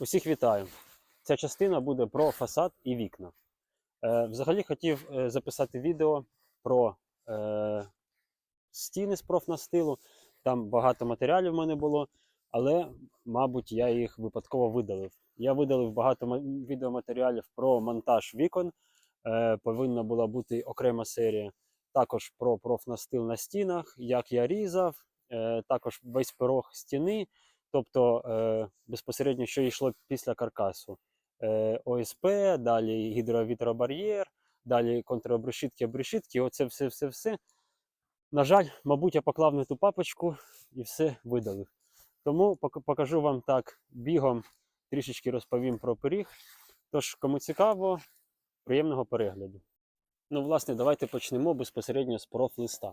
Усіх вітаю. Ця частина буде про фасад і вікна. Е, взагалі хотів е, записати відео про е, стіни з профнастилу. Там багато матеріалів в мене було, але, мабуть, я їх випадково видалив. Я видалив багато ма- відеоматеріалів про монтаж вікон. Е, повинна була бути окрема серія. Також про профнастил на стінах, як я різав, е, також весь порог стіни, тобто е, безпосередньо, що йшло після каркасу. Е, ОСП, далі гідровітробар'єр, далі контробрешітки, обрешітки, оце все, все, все. На жаль, мабуть, я поклав на ту папочку і все видалив. Тому покажу вам так бігом, трішечки розповім про пиріг. Тож, кому цікаво, приємного перегляду. Ну, власне, давайте почнемо безпосередньо з профлиста.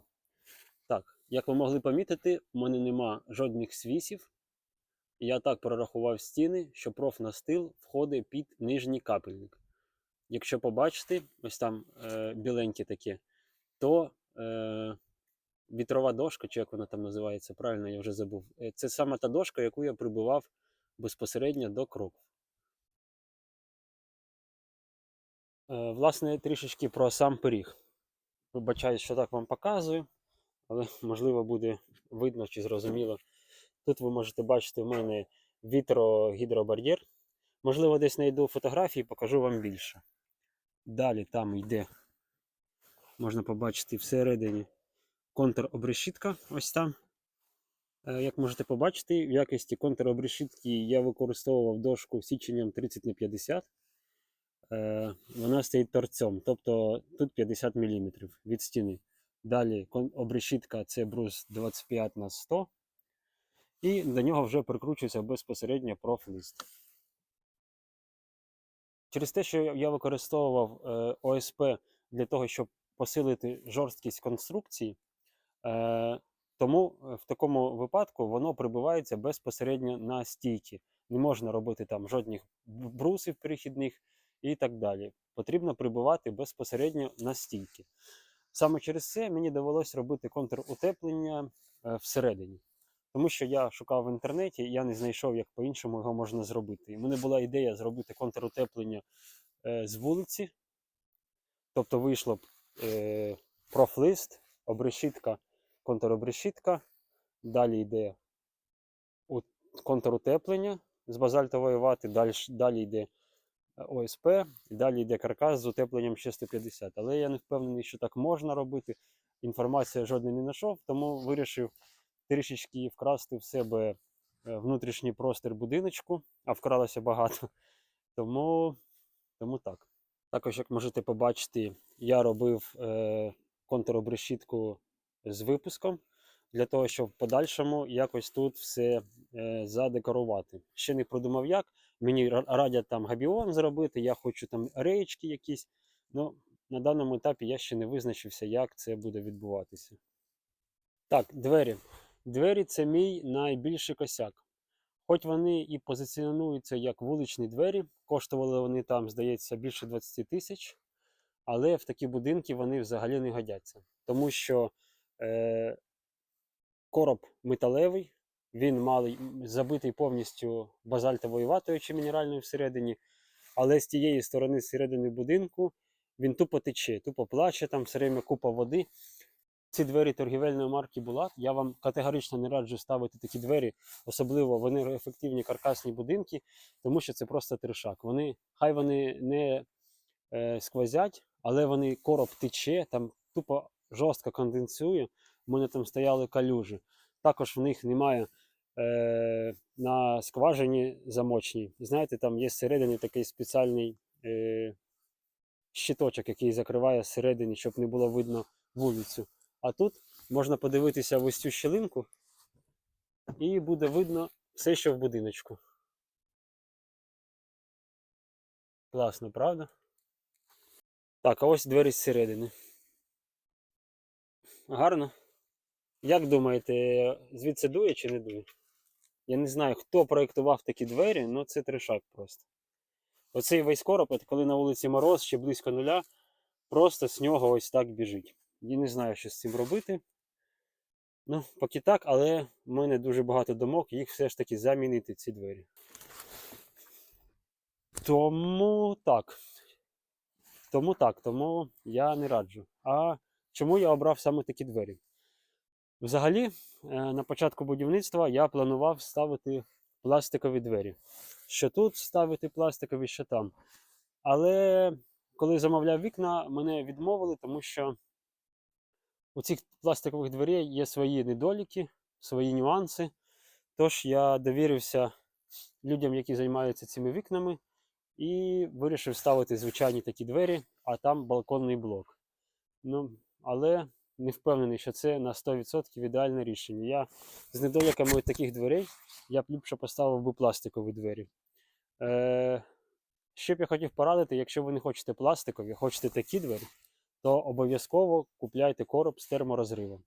Так, як ви могли помітити, у мене нема жодних свісів. Я так прорахував стіни, що профнастил входить під нижній капельник. Якщо побачите, ось там е, біленьке таке, то е, вітрова дошка, чи як вона там називається, правильно, я вже забув. Е, Це саме та дошка, яку я прибивав безпосередньо до кроків. Е, власне, трішечки про сам пиріг. Вибачаю, що так вам показую, але можливо буде видно чи зрозуміло. Тут ви можете бачити в мене вітрогідробар'єр. Можливо, десь знайду фотографії, покажу вам більше. Далі там йде, можна побачити всередині контробрешітка. Ось там. Е, Як можете побачити, в якості контробрешітки я використовував дошку січенням 30 на 50. Е, Вона стоїть торцем, тобто тут 50 мм від стіни. Далі обрешітка це брус 25 на 100 і до нього вже прикручується безпосередньо профлист. Через те, що я використовував е, ОСП для того, щоб посилити жорсткість конструкції, е, тому е, в такому випадку воно прибивається безпосередньо на стійки. Не можна робити там жодних брусів перехідних і так далі. Потрібно прибивати безпосередньо на стійки. Саме через це мені довелось робити контрутеплення всередині. Тому що я шукав в інтернеті, я не знайшов, як по-іншому його можна зробити. І в мене була ідея зробити контрутеплення е, з вулиці. Тобто вийшло б е, профлист, обрешітка, контробрешітка. Далі йде контрутеплення з базальтової вати, далі, далі йде е, ОСП, далі йде каркас з утепленням ще 150. Але я не впевнений, що так можна робити. Інформації жодної не знайшов, тому вирішив трішечки вкрасти в себе е, внутрішній простір будиночку, а вкралося багато. Тому, тому так. Також, як можете побачити, я робив е, контробрешітку з випуском для того, щоб в подальшому якось тут все е, задекорувати. Ще не продумав як. Мені радять там габіон зробити, я хочу там реєчки якісь. Ну, на даному етапі я ще не визначився, як це буде відбуватися. Так, двері. Двері це мій найбільший косяк. Хоч вони і позиціонуються як вуличні двері, коштували вони там, здається, більше 20 тисяч, але в такі будинки вони взагалі не годяться. Тому що е, короб металевий, він малий, забитий повністю базальтовою ватою чи мінеральною всередині, але з тієї сторони, середини будинку, він тупо тече, тупо плаче, там все время купа води. Ці двері торгівельної марки Булат. Я вам категорично не раджу ставити такі двері, особливо в енергоефективні каркасні будинки, тому що це просто трешак. Вони, хай вони не е, сквозять, але вони короб тече, там тупо жорстко конденсує. У мене там стояли калюжі. Також в них немає е, на скважині замочній. Знаєте, там є зсередини такий спеціальний е, щиточок, який закриває зсередині, щоб не було видно вулицю. А тут можна подивитися в ось цю щілинку, і буде видно все, що в будиночку. Класно, правда? Так, а ось двері зсередини. Гарно. Як думаєте, звідси дує чи не дує? Я не знаю, хто проєктував такі двері, але це трешак просто. Оцей весь короб, коли на вулиці мороз, ще близько нуля, просто з нього ось так біжить. Я не знаю, що з цим робити. Ну, поки так, але в мене дуже багато думок, їх все ж таки замінити ці двері. Тому так. Тому так, тому я не раджу. А чому я обрав саме такі двері? Взагалі, е, на початку будівництва я планував ставити пластикові двері. Що тут ставити пластикові, що там. Але коли замовляв вікна, мене відмовили, тому що у цих пластикових дверей є свої недоліки, свої нюанси. Тож я довірився людям, які займаються цими вікнами, і вирішив ставити звичайні такі двері, а там балконний блок. Ну, але не впевнений, що це на 100% ідеальне рішення. Я з недоліками таких дверей я б ліпше поставив би пластикові двері. Е, що б я хотів порадити, якщо ви не хочете пластикові, хочете такі двері, то обов'язково купляйте короб з терморозривом.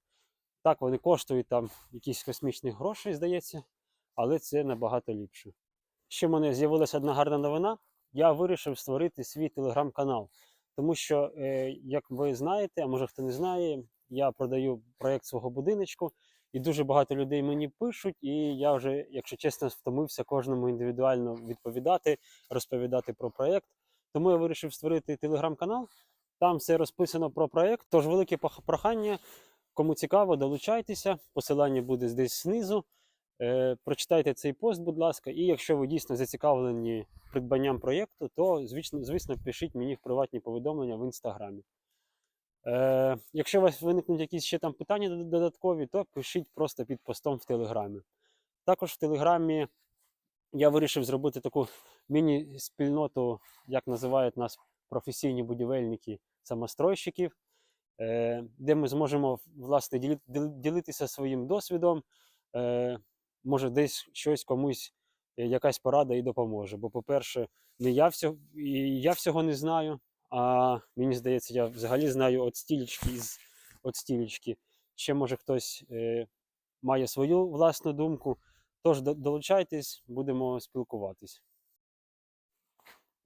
Так, вони коштують там якісь космічні гроші, здається, але це набагато ліпше. Ще в мене з'явилася одна гарна новина. Я вирішив створити свій телеграм-канал. Тому що, е, як ви знаєте, а може хто не знає, я продаю проєкт свого будиночку, і дуже багато людей мені пишуть, і я вже, якщо чесно, втомився кожному індивідуально відповідати, розповідати про проєкт. Тому я вирішив створити телеграм-канал. Там все розписано про проєкт. Тож велике прохання. Кому цікаво, долучайтеся. Посилання буде десь знизу. Е, прочитайте цей пост, будь ласка, і якщо ви дійсно зацікавлені придбанням проєкту, то звісно, звісно пишіть мені в приватні повідомлення в інстаграмі. Е, якщо у вас виникнуть якісь ще там питання додаткові, то пишіть просто під постом в Телеграмі. Також в Телеграмі я вирішив зробити таку міні-спільноту, як називають нас професійні будівельники самостройщиків, е, де ми зможемо власне ділитися своїм досвідом. Е, може, десь щось комусь е, якась порада і допоможе. Бо, по-перше, не я всього, я всього не знаю, а мені здається, я взагалі знаю от стілечки із от стілечки. Ще може хтось має свою власну думку. Тож долучайтесь, будемо спілкуватись.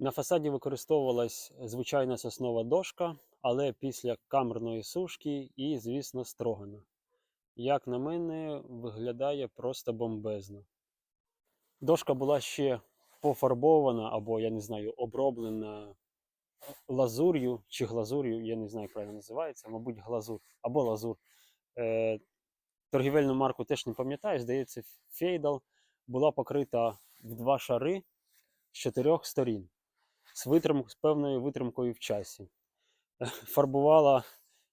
На фасаді використовувалась звичайна соснова дошка, але після камерної сушки і, звісно, строгана. Як на мене, виглядає просто бомбезно. Дошка була ще пофарбована або, я не знаю, оброблена лазур'ю чи глазур'ю, я не знаю, як правильно називається, мабуть, глазур або лазур. Е, торгівельну марку теж не пам'ятаю, здається, Фейдал була покрита в два шари з чотирьох сторін з, витрим, з певною витримкою в часі. Фарбувала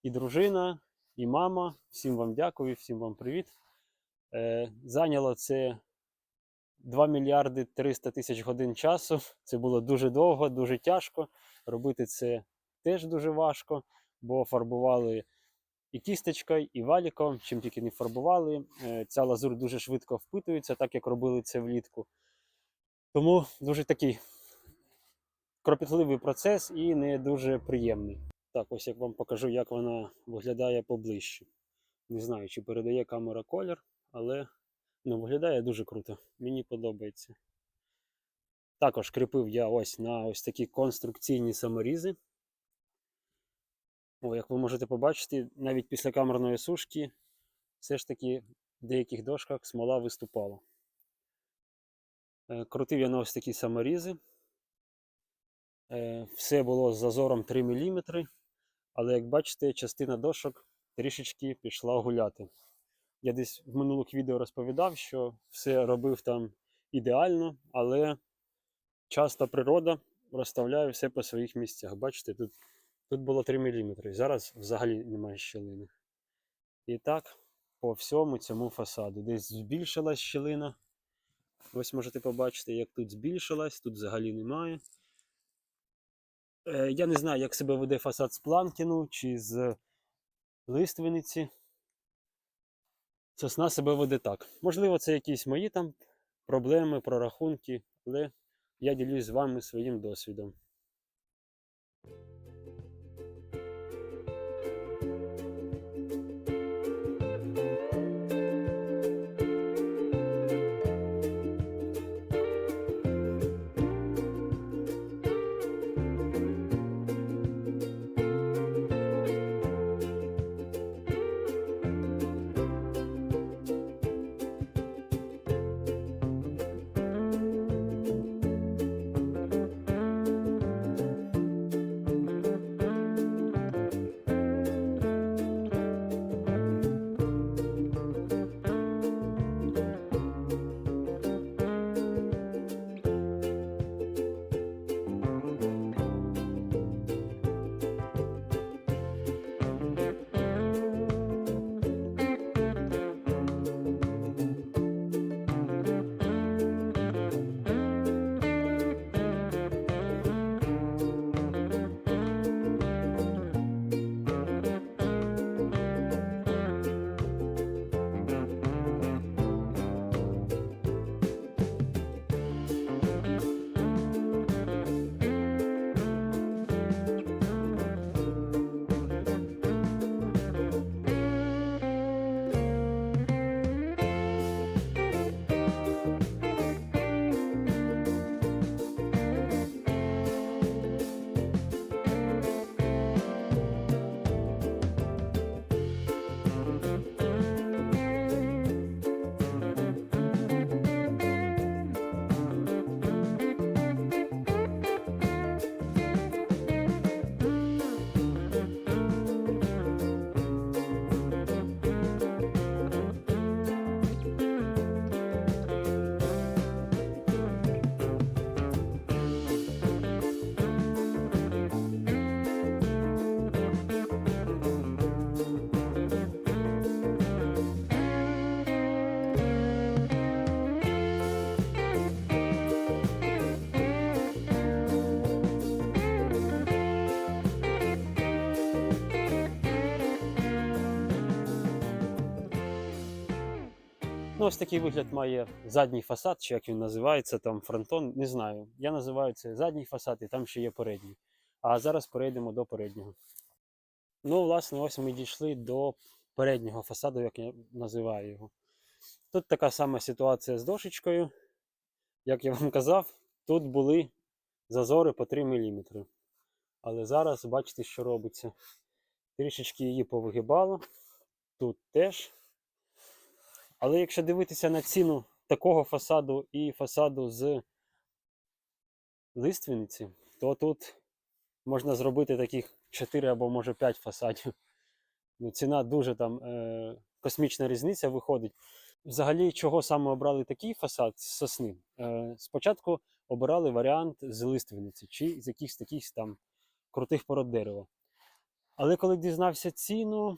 і дружина, і мама. Всім вам дякую, всім вам привіт. Е, зайняло це 2 мільярди 300 тисяч годин часу. Це було дуже довго, дуже тяжко. Робити це теж дуже важко, бо фарбували і кісточкою, і валіком, чим тільки не фарбували. Е, Ця лазур дуже швидко впитується, так як робили це влітку. Тому дуже такий кропітливий процес і не дуже приємний. Так, ось як вам покажу, як вона виглядає поближче. Не знаю, чи передає камера колір, але ну, виглядає дуже круто. Мені подобається. Також кріпив я ось на ось такі конструкційні саморізи. О, як ви можете побачити, навіть після камерної сушки все ж таки в деяких дошках смола виступала. Е, Крутив я на ось такі саморізи. Е, Все було з зазором 3 мм, але як бачите, частина дошок трішечки пішла гуляти. Я десь в минулих відео розповідав, що все робив там ідеально, але часто природа розставляє все по своїх місцях. Бачите, тут, тут було 3 мм, зараз взагалі немає щілини. І так, по всьому цьому фасаду. Десь збільшилась щілина. Ось можете побачити, як тут збільшилась, тут взагалі немає. Е, Я не знаю, як себе веде фасад з планкіну чи з лиственниці. Сосна себе веде так. Можливо, це якісь мої там проблеми, прорахунки, але я ділюсь з вами своїм досвідом. Ну, ось такий вигляд має задній фасад, чи як він називається, там фронтон, не знаю. Я називаю це задній фасад, і там ще є передній. А зараз перейдемо до переднього. Ну, власне, ось ми дійшли до переднього фасаду, як я називаю його. Тут така сама ситуація з дошечкою. Як я вам казав, тут були зазори по 3 мм. Але зараз бачите, що робиться. Трішечки її повигибало. Тут теж. Але якщо дивитися на ціну такого фасаду і фасаду з лиственниці, то тут можна зробити таких 4 або може 5 фасадів. Ну, ціна дуже там е, космічна різниця виходить. Взагалі, чого саме обрали такий фасад з сосни? Е, спочатку обирали варіант з лиственниці чи з якихось таких там крутих пород дерева. Але коли дізнався ціну,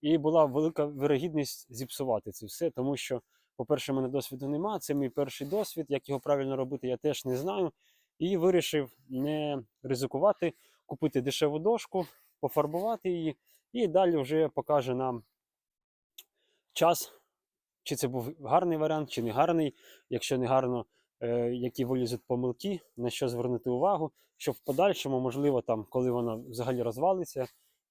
і була велика вирогідність зіпсувати це все, тому що, по-перше, в мене досвіду нема, це мій перший досвід, як його правильно робити, я теж не знаю. І вирішив не ризикувати, купити дешеву дошку, пофарбувати її, і далі вже покаже нам час, чи це був гарний варіант, чи не гарний. Якщо не гарно, е, які вилізуть помилки, на що звернути увагу, щоб в подальшому, можливо, там, коли вона взагалі розвалиться,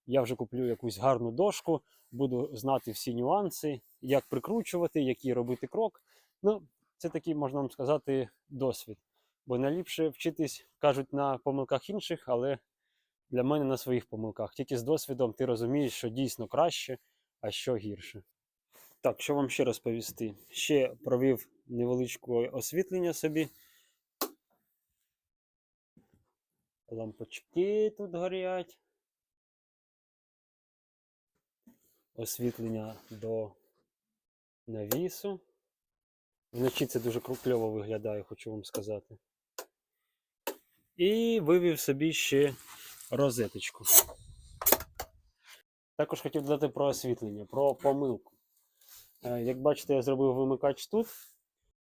я вже куплю якусь гарну дошку, буду знати всі нюанси, як прикручувати, який робити крок. Ну, це такий, можна вам сказати, досвід. Бо найліпше вчитись, кажуть, на помилках інших, але для мене на своїх помилках. Тільки з досвідом ти розумієш, що дійсно краще, а що гірше. Так, що вам ще розповісти? Ще провів невеличке освітлення собі. Лампочки тут горять. Освітлення до навісу. Вночі це дуже кльово виглядає, хочу вам сказати. І вивів собі ще розеточку. Також хотів додати про освітлення, про помилку. Е, Як бачите, я зробив вимикач тут,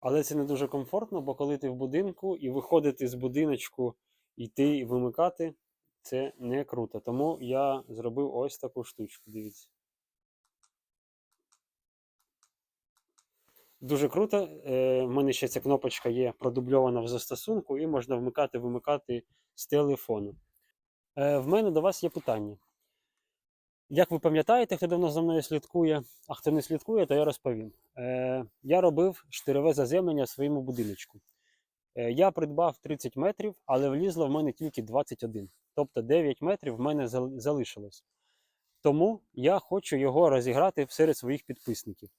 але це не дуже комфортно, бо коли ти в будинку і виходити з будиночку, йти і вимикати, це не круто. Тому я зробив ось таку штучку. Дивіться. Дуже круто. Е, в мене ще ця кнопочка є продубльована в застосунку, і можна вмикати, вимикати з телефону. Е, в мене до вас є питання. Як ви пам'ятаєте, хто давно за мною слідкує, а хто не слідкує, то я розповім. Е, я робив штирове заземлення в своєму будиночку. Я придбав 30 метрів, але влізло в мене тільки 21. Тобто 9 метрів в мене зал- залишилось. Тому я хочу його розіграти серед своїх підписників.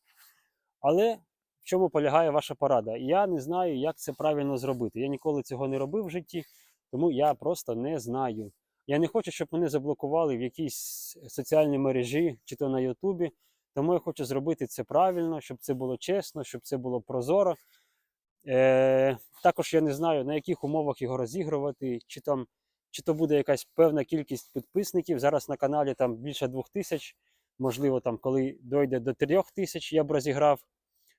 Але в чому полягає ваша порада? Я не знаю, як це правильно зробити. Я ніколи цього не робив в житті, тому я просто не знаю. Я не хочу, щоб мене заблокували в якійсь соціальній мережі чи то на Ютубі. Тому я хочу зробити це правильно, щоб це було чесно, щоб це було прозоро. Е, також я не знаю, на яких умовах його розігрувати, чи там чи то буде якась певна кількість підписників. Зараз на каналі там більше двох тисяч. Можливо, там, коли дойде до трьох тисяч, я б розіграв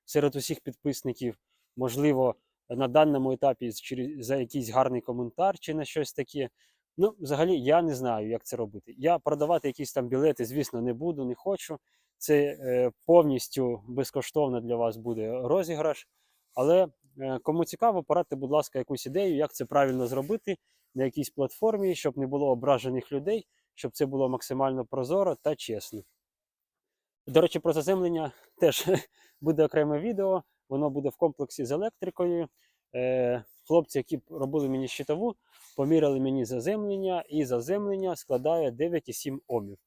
серед усіх підписників. Можливо, на даному етапі через- за якийсь гарний коментар чи на щось таке. Ну, взагалі, я не знаю, як це робити. Я продавати якісь там білети, звісно, не буду, не хочу. Це е, повністю безкоштовно для вас буде розіграш. Але е, кому цікаво, порадьте, будь ласка, якусь ідею, як це правильно зробити на якійсь платформі, щоб не було ображених людей, щоб це було максимально прозоро та чесно. До речі, про заземлення теж буде окреме відео. Воно буде в комплексі з електрикою. Е, хлопці, які робили мені щитову, поміряли мені заземлення, і заземлення складає 9,7 омів.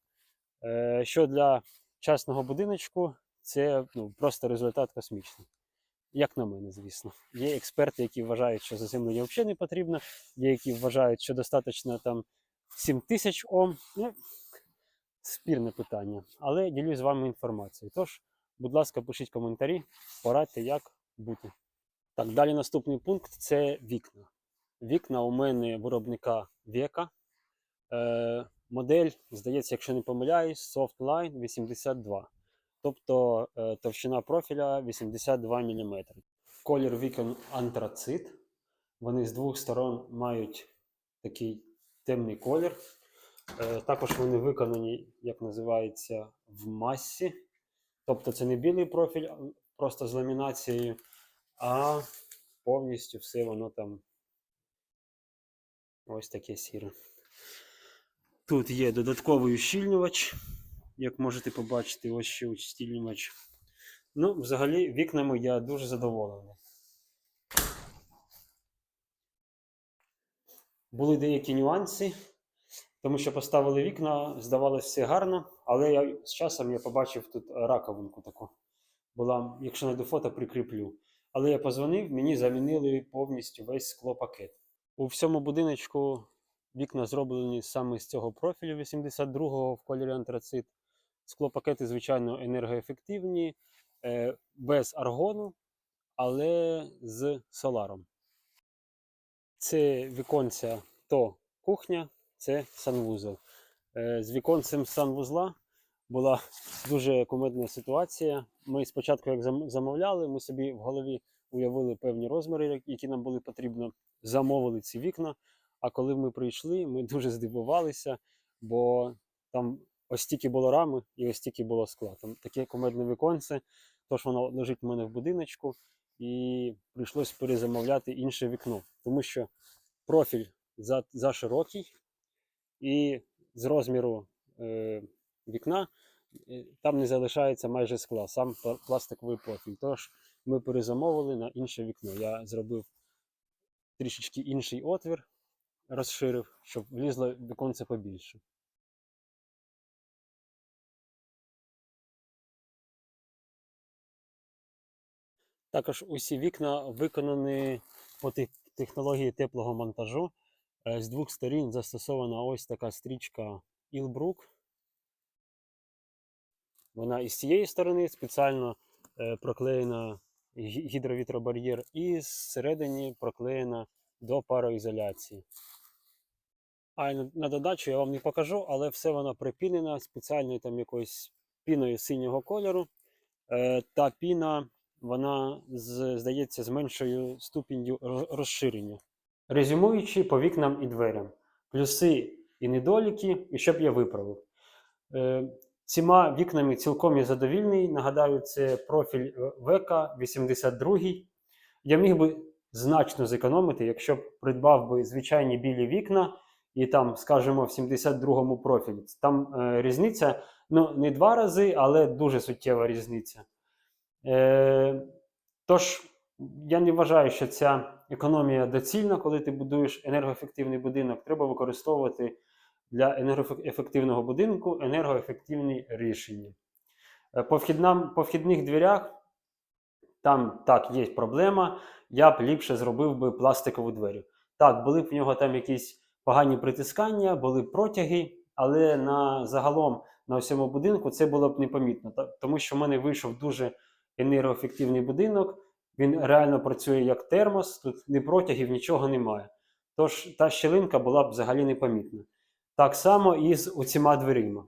Е, що для частного будиночку це ну, просто результат космічний. Як на мене, звісно. Є експерти, які вважають, що заземлення взагалі не потрібно, є які вважають, що достатньо там 7 тисяч Ом. Ну, спірне питання. Але ділюсь з вами інформацією. Тож, будь ласка, пишіть коментарі, порадьте, як бути. Так, далі наступний пункт це вікна. Вікна у мене виробника Века. Е, модель, здається, якщо не помиляюсь, Softline 82. Тобто е, товщина профіля 82 мм. Колір вікон антрацит. Вони з двох сторон мають такий темний колір. Е, також вони виконані, як називається, в масі. Тобто це не білий профіль, просто з ламінацією, а повністю все воно там ось таке сіре. Тут є додатковий ущільнювач, як можете побачити, ось ще ущільнювач. Ну, взагалі, вікнами я дуже задоволений. Були деякі нюанси, тому що поставили вікна, здавалося все гарно, але я, з часом я побачив тут раковинку таку. Була, якщо знайду фото, прикріплю. Але я позвонив, мені замінили повністю весь склопакет. У всьому будиночку вікна зроблені саме з цього профілю 82-го в кольорі антрацит. Склопакети, звичайно, енергоефективні, е, без аргону, але з соларом. Це віконця то кухня, це санвузол. Е, З віконцем санвузла була дуже кумедна ситуація. Ми спочатку, як замовляли, ми собі в голові уявили певні розміри, які нам були потрібно, замовили ці вікна. А коли ми прийшли, ми дуже здивувалися, бо там ось стільки було рами і ось стільки було скла. Там таке кумедне віконце, тож воно лежить у мене в будиночку, і прийшлось перезамовляти інше вікно, тому що профіль за, за широкий, і з розміру е, вікна е, там не залишається майже скла, сам пластиковий профіль. Тож ми перезамовили на інше вікно. Я зробив трішечки інший отвір, розширив, щоб влізло віконце побільше. Також усі вікна виконані по технології теплого монтажу. Е, З двох сторін застосована ось така стрічка Ilbrook. Вона із цієї сторони спеціально е, проклеєна гідровітробар'єр, і зсередині проклеєна до пароізоляції. А на, додачу я вам не покажу, але все воно припінено спеціальною там якоюсь піною синього кольору. Е, та піна, вона здається, з меншою ступінню розширення. Резюмуючи по вікнам і дверям, плюси і недоліки, і що б я виправив. Е, Цими вікнами цілком я задовільний. Нагадаю, це профіль ВК 82. Я міг би значно зекономити, якщо б придбав би звичайні білі вікна, і там, скажімо, в 72-му профілі. Там е, різниця ну, не два рази, але дуже суттєва різниця. Е, тож, я не вважаю, що ця економія доцільна, коли ти будуєш енергоефективний будинок. Треба використовувати для енергоефективного будинку енергоефективні рішення. Е, По, вхіднам, по вхідних дверях там так є проблема. Я б ліпше зробив би пластикову двері. Так, були б в нього там якісь погані притискання, були б протяги, але на загалом на всьому будинку це було б непомітно. Тому що в мене вийшов дуже енергоефективний будинок. Він реально працює як термос, тут ні протягів, нічого немає. Тож та щілинка була б взагалі непомітна. Так само і з оціма дверима.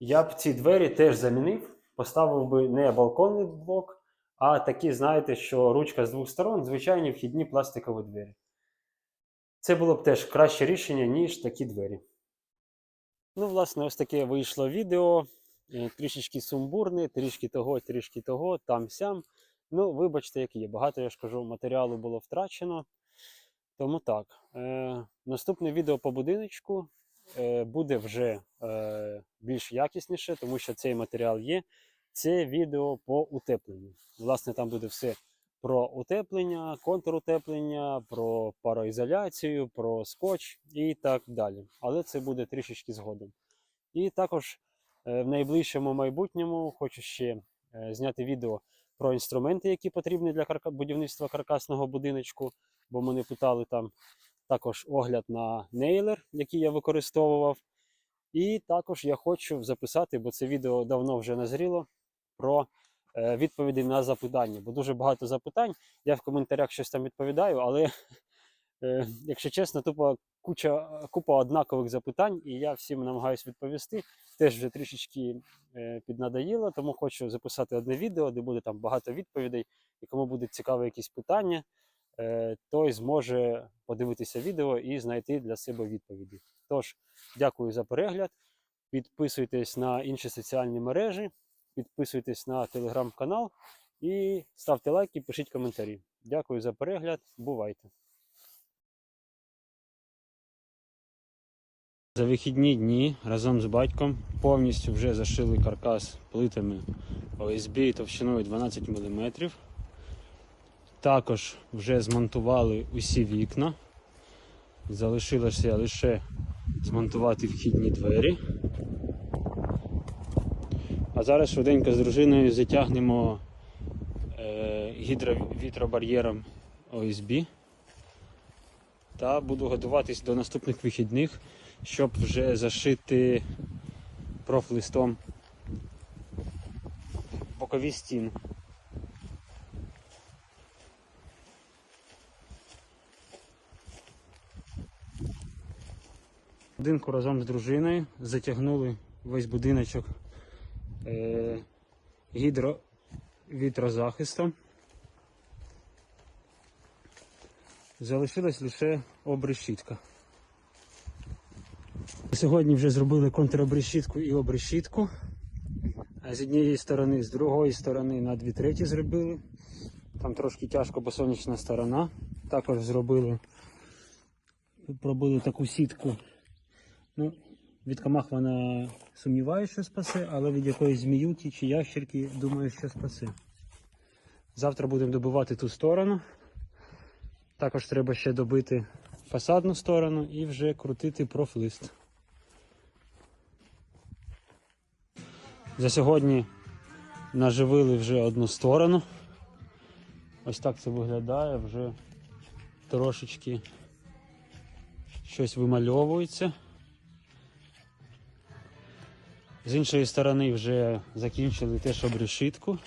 Я б ці двері теж замінив, поставив би не балконний блок, а такі, знаєте, що ручка з двох сторон, звичайні вхідні пластикові двері. Це було б теж краще рішення, ніж такі двері. Ну, власне, ось таке вийшло відео. Е, Трішечки сумбурне, трішки того, трішки того, там сям. Ну, вибачте, як є. Багато, я ж кажу, матеріалу було втрачено. Тому так. Е, наступне відео по будиночку е, буде вже е, більш якісніше, тому що цей матеріал є. Це відео по утепленню. Власне, там буде все про утеплення, контрутеплення, про пароізоляцію, про скотч і так далі. Але це буде трішечки згодом. І також е, в найближчому майбутньому хочу ще е, зняти відео про інструменти, які потрібні для будівництва каркасного будиночку, бо мене питали там також огляд на нейлер, який я використовував. І також я хочу записати, бо це відео давно вже назріло, про е, відповіді на запитання. Бо дуже багато запитань. Я в коментарях щось там відповідаю, але, е, якщо чесно, тупо куча, купа однакових запитань, і я всім намагаюся відповісти. Теж вже трішечки е, піднадоїло, тому хочу записати одне відео, де буде там багато відповідей. І кому буде цікаве якісь питання, е, той зможе подивитися відео і знайти для себе відповіді. Тож, дякую за перегляд. Підписуйтесь на інші соціальні мережі підписуйтесь на телеграм-канал і ставте лайки, пишіть коментарі. Дякую за перегляд. Бувайте! За вихідні дні разом з батьком повністю вже зашили каркас плитами ОСБ товщиною 12 мм. Також вже змонтували усі вікна. Залишилося лише змонтувати вхідні двері. А зараз швиденько з дружиною затягнемо е, гідровітробар'єром ОСБ та буду готуватись до наступних вихідних, щоб вже зашити профлистом бокові стіни. Будинку разом з дружиною затягнули весь будиночок е, гідровітрозахистом. Залишилась лише обрешітка. Сьогодні вже зробили контрабрешітку і обрешітку. А з однієї сторони, з другої сторони на дві треті зробили. Там трошки тяжко, бо сонячна сторона. Також зробили, пробили таку сітку. Ну, від комах вона сумніває, що спасе, але від якоїсь зміюки чи ящерки, думаю, що спасе. Завтра будемо добивати ту сторону. Також треба ще добити фасадну сторону і вже крутити профлист. За сьогодні наживили вже одну сторону. Ось так це виглядає, вже трошечки щось вимальовується. З іншої сторони вже закінчили теж обрешітку.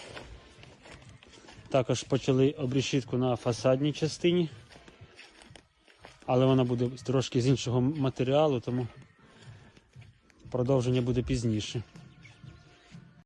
Також почали обрешітку на фасадній частині, але вона буде трошки з іншого матеріалу, тому продовження буде пізніше.